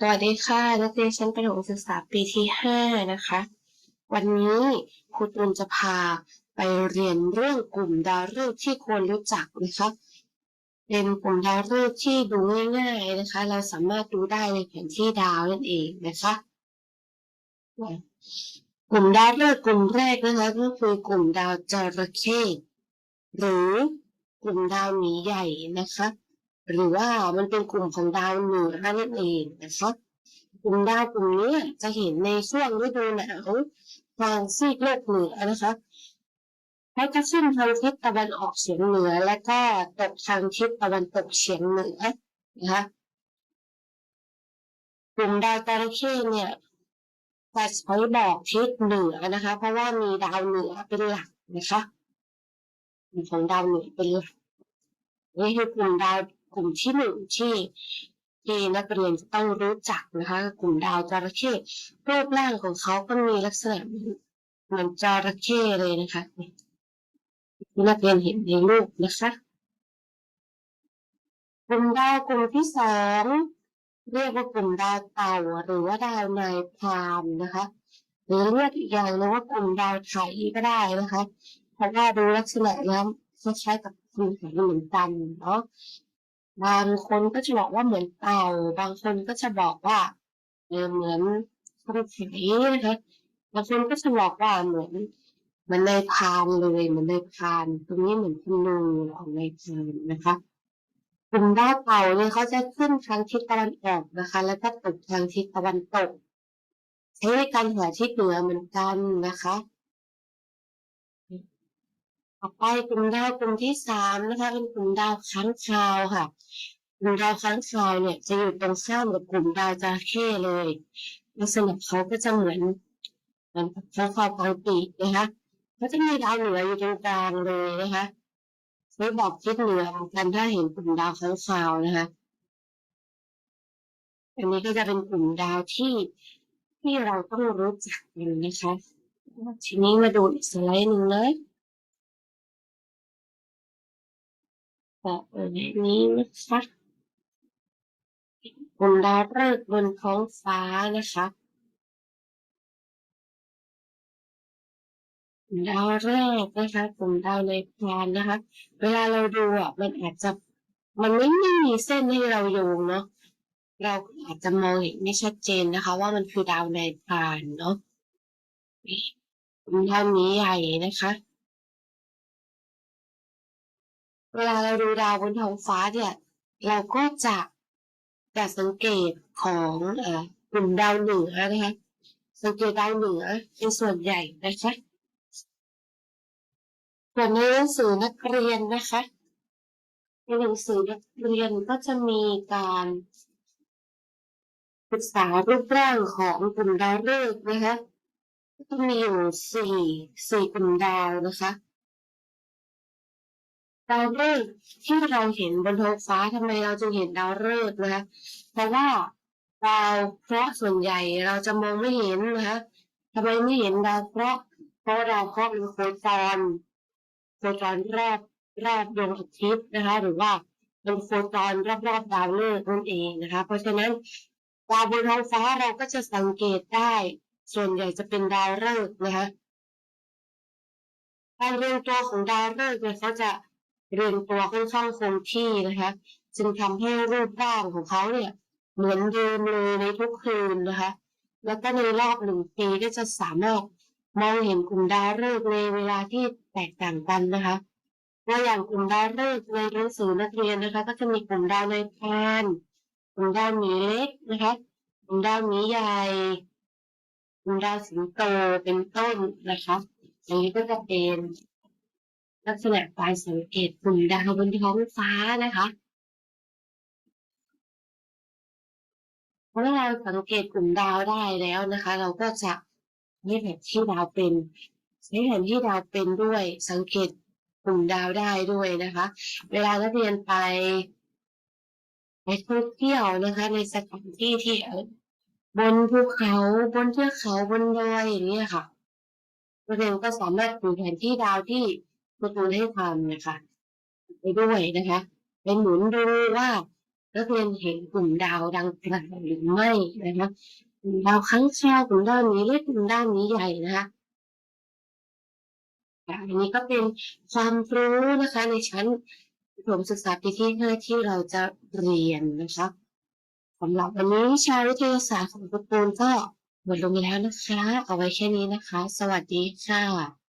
สวัสดีค่ะ นักเรียนชั้นประถมศึกษาปีที่ 5 นะคะ วันนี้ครูตุลจะพาไปเรียนเรื่องกลุ่มดาวฤกษ์ที่ควรรู้จักนะคะเป็นกลุ่มดาวฤกษ์ที่ดูง่ายๆนะคะ เราสามารถดูได้ในแผนที่ดาวนั่นเองนะคะกลุ่มดาวฤกษ์กลุ่มแรกนะคะก็คือกลุ่มดาวจระเข้หรือกลุ่มดาวหมีใหญ่นะคะ หรือว่ามันเป็นกลุ่มของดาวเหนือนั่นเองนะคะกลุ่มดาวกลุ่มนี้จะเห็นในช่วงฤดูหนาวทางซีกโลกเหนือนะคะเขาจะขึ้นทางทิศตะวันออกเฉียงเหนือ และก็ตกทางทิศตะวันตกเฉียงเหนือนะคะกลุ่มดาวจระเข้เนี่ยจะใช้บอกทิศเหนือนะคะ เพราะว่ามีดาวเหนือเป็นหลักนะคะมีของดาวเหนือเป็นหลักนี่คือกลุ่มดาว ลุ่มที่หนึ่งที่ที่นักเรียนจะต้องรู้จักนะคะ กลุ่มดาวจระเข้รูปร่างของเขาก็มีลักษณะเหมือนจระเข้เลยนะคะที่นักเรียนเห็นในรูปนะคะกลุ่มดาวกลุ่มที่สองเรียกว่ากลุ่มดาวเต่าหรือว่าดาวนายพรานนะคะหรือเรียกอีกอย่างหนึงว่ากลุ่มดาวไถก็ได้นะคะเพราะว่าดูลักษณะแล้วคล้ายๆกับกลุ่มไถเหมือนกันเนาะ บางคนก็จะบอกว่าเหมือนเต่า บางคนก็จะบอกว่าเออเหมือนคนไถนะคะบางคนก็จะบอกว่าเหมือนเหมือนในพานเลยเหมือนในพาน ตรงนี้เหมือนคุณลุงของในพานนะคะกลุ่มดาวเต่าเนี่ยเขาจะขึ้นทางทิศตะวันออกนะคะ แล้วก็ตกทางทิศตะวันตกใช้ในการหาทิศเหนือเหมือนกันนะคะ ต่อไปกลุ่มดาวกลุ่มที่สามนะคะเป็นกลุ่มดาวค้างคาวค่ะกลุ่มดาวค้างคาวเนี่ยจะอยู่ตรงข้ามกับกลุ่มดาวจระเข้เลยลักษณะเขาก็จะเหมือนเหมือนกับค้าคาวกลางปีกนะคะเขาจะมีดาวเหนืออยู่ตรงกลางเลยนะคะใช้บอกทิศเหนือเหมือนกันถ้าเห็นกลุ่มดาวค้างคาวนะคะอันนี้ก็จะเป็นกลุ่มดาวที่ที่เราต้องรู้จักกันนะคะทีนี้มาดูอีกสไลด์หนึ่งเลย แบบนี้นะคะกลุ่มดาวฤกษ์บนท้องฟ้านะคะดาวแรกนะคะกลุ่มดาวในพรานนะคะ เวลาเราดูอะมันอาจจะมันไม่ไม่มีเส้นให้เราโยงเนาะเราอาจจะมองเห็นไม่ชัดเจนนะคะ ว่ามันคือดาวในพรานเนาะกลุ่มดาวนี้ใหญ่นะคะ เวลาเราดูดาวบนท้องฟ้าเนี่ย เราก็จะจะสังเกตของอ่อกลุ่มดาวเหนือนะคะสังเกตดาวเหนือเป็นส่วนใหญ่นะคะส่วนในหนังสือนักเรียนนะคะในหนังสือนักเรียนก็จะมีการศึกษารูปร่างของกลุ่มดาวฤกษ์นะคะก็มีอยู่สี่สี่กลุ่มดาวนะคะ ดาวฤกษ์ที่เราเห็นบนท้องฟ้าทำไมเราจึงเห็นดาวฤกษ์นะคะเพราะว่าดาวเคราะห์ส่วนใหญ่เราจะมองไม่เห็นนะคะทำไมไม่เห็นดาวเคราะห์เพราะดาวเคราะห์เป็นโคจรโคจรรอบรอบดวงอาทิตย์นะคะ หรือว่าเป็นโคจรรอบรอบดาวฤกษ์นั่นเองนะคะ เพราะฉะนั้นดาวบนท้องฟ้าเราก็จะสังเกตได้ ส่วนใหญ่จะเป็นดาวฤกษ์นะคะการเรียงตัวของดาวฤกษ์เนี่ยเขาจะ เรียงตัวค่อนข้างคงที่นะคะจึงทำให้รูปร่างของเขาเนี่ยเหมือนเดิมเลยในทุกคืนนะคะ แล้วก็ในรอบหนึ่งปีก็จะสามารถมองเห็นกลุ่มดาวฤกษ์ในเวลาที่แตกต่างกันนะคะตัวอย่างกลุ่มดาวฤกษ์ในหนังสือนักเรียนนะคะ ก็จะมีกลุ่มดาวในพานกลุ่มดาวหมีเล็กนะคะกลุ่มดาวหมีใหญ่กลุ่มดาวสิงโตเป็นต้นนะคะอันนี้ก็จะเป็น ลักษณะการสังเกตกลุ่มดาวบนท้องฟ้านะคะเมื่อเราสังเกตกลุ่มดาวได้แล้วนะคะ เราก็จะใช้แผนที่ดาวเป็นใช้แผนที่ดาวเป็นด้วยสังเกตกลุ่มดาวได้ด้วยนะคะ เวลานักเรียนไปไปท่องเที่ยวนะคะ ในสถานที่ที่เอ่บนภูเขาบนเทือกเขาบนดอยอย่างเงี้ยค่ะนักเรียนก็สามารถดูแผนที่ดาวที่ ครูตูนให้ทำนะคะไปด้วยนะคะไปหมุนดูว่านักเรียนเห็นกลุ่มดาวดังกล่าวหรือไม่นะคะกลุ่มดาวค้างคาวกลุ่มดาวหมีเล็กกลุ่มดาวหมีใหญ่นะคะอันนี้ก็เป็นความรู้นะคะในชั้นประถมศึกษาปีที่ห้าที่เราจะเรียนนะคะสำหรับวันนี้วิชาวิทยาศาสตร์ของตระกูลก็หมดลงแล้วนะคะ เอาไว้แค่นี้นะคะ สวัสดีค่ะ